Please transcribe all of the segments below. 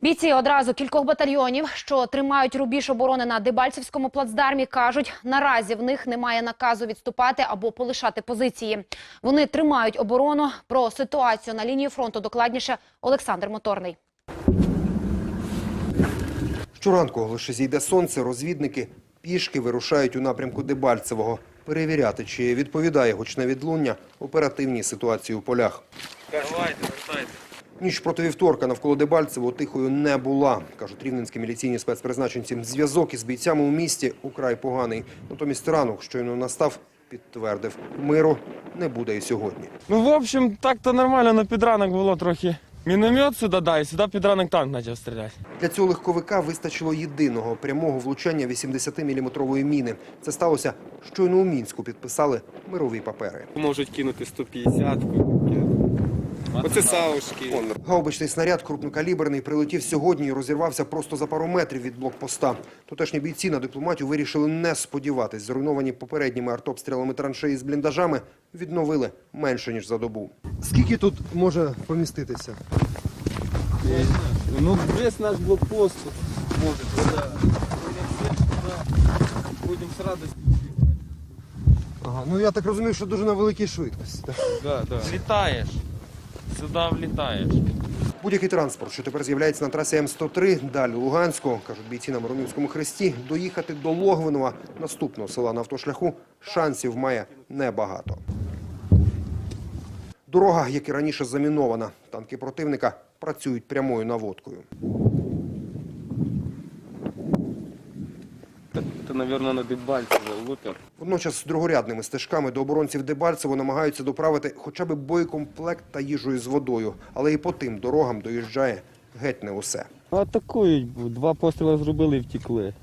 Бійці одразу кількох батальйонів, що тримають рубіж оборони на Дебальцевському плацдармі, кажуть, наразі в них немає наказу відступати або полишати позиції. Вони тримають оборону. Про ситуацію на лінії фронту докладніше Олександр Моторний. Щоранку, лише зійде сонце, розвідники пішки вирушають у напрямку Дебальцевого перевіряти, чи відповідає гучне відлуння оперативній ситуації у полях. Давайте, вертайте. Ніч проти вівторка навколо Дебальцевого тихою не була, кажуть рівненські міліційні спецпризначенці. Зв'язок із бійцями у місті украй поганий. Натомість ранок, щойно настав, підтвердив, миру не буде і сьогодні. Ну, в общем, так-то нормально, на підранок було трохи. Міномет сюди, да, і сюди підранок танк почав стріляти. Для цього легковика вистачило єдиного прямого влучання 80-мм міни. Це сталося щойно у Мінську підписали мирові папери. Можуть кинути 150-ку. Оце саушки. Гаубичний снаряд крупнокаліберний прилетів сьогодні і розірвався просто за пару метрів від блокпоста. Тутешні бійці на дипломатію вирішили не сподіватись. Зруйновані попередніми артобстрілами траншеї з бліндажами відновили менше ніж за добу. Скільки тут може поміститися? Ну, весь наш блокпост може. Да. Будемо з радістю. Ага, ну я так розумію, що дуже на великій швидкості. Да, да. Влітаєш. Сюди влітаєш. Будь-який транспорт, що тепер з'являється на трасі М103, далі Луганську, кажуть бійці на Миронівському хресті, доїхати до Логвинова, наступного села на автошляху, шансів має небагато. Дорога, як і раніше, замінована. Танки противника працюють прямою наводкою. Мабуть, на Дебальцево лупер. Водночас другорядними стежками до оборонців Дебальцево намагаються доправити хоча б боєкомплект та їжу з водою. Але і по тим дорогам доїжджає геть не усе. Атакують, два постріли зробили і втекли.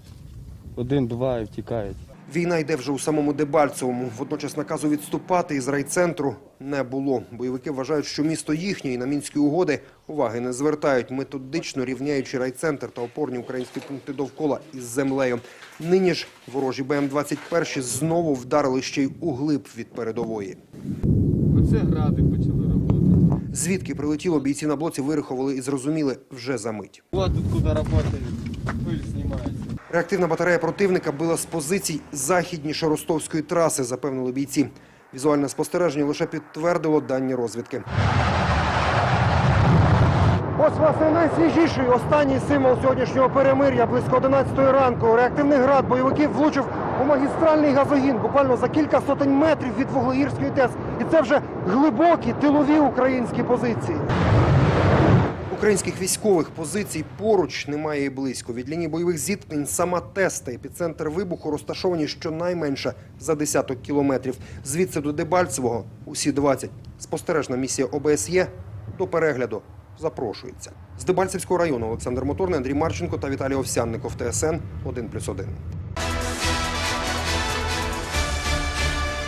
Один-два і втікають. Війна йде вже у самому Дебальцевому. Водночас наказу відступати із райцентру не було. Бойовики вважають, що місто їхнє і на мінські угоди уваги не звертають, методично рівняючи райцентр та опорні українські пункти довкола із землею. Нині ж ворожі БМ-21 знову вдарили ще й углиб від передової. Оце гради почали працювати. Звідки прилетіло, бійці на блоці вирахували і зрозуміли вже за мить. Вот тут куди працюють, пиль знімається. Реактивна батарея противника била з позицій західніше ростовської траси, запевнили бійці. Візуальне спостереження лише підтвердило дані розвідки. Ось власне найсвіжіший останній символ сьогоднішнього перемир'я близько 11 ранку. Реактивний град бойовиків влучив у магістральний газогін буквально за кілька сотень метрів від Вуглеїрської ТЕС. І це вже глибокі тилові українські позиції. Українських військових позицій поруч немає і близько. Від лінії бойових зіткнень сама ТЕС та епіцентр вибуху розташовані щонайменше за десяток кілометрів. Звідси до Дебальцевого усі 20. Спостережна місія ОБСЄ до перегляду запрошується. З Дебальцевського району Олександр Моторний, Андрій Марченко та Віталій Овсянников. ТСН 1+,1.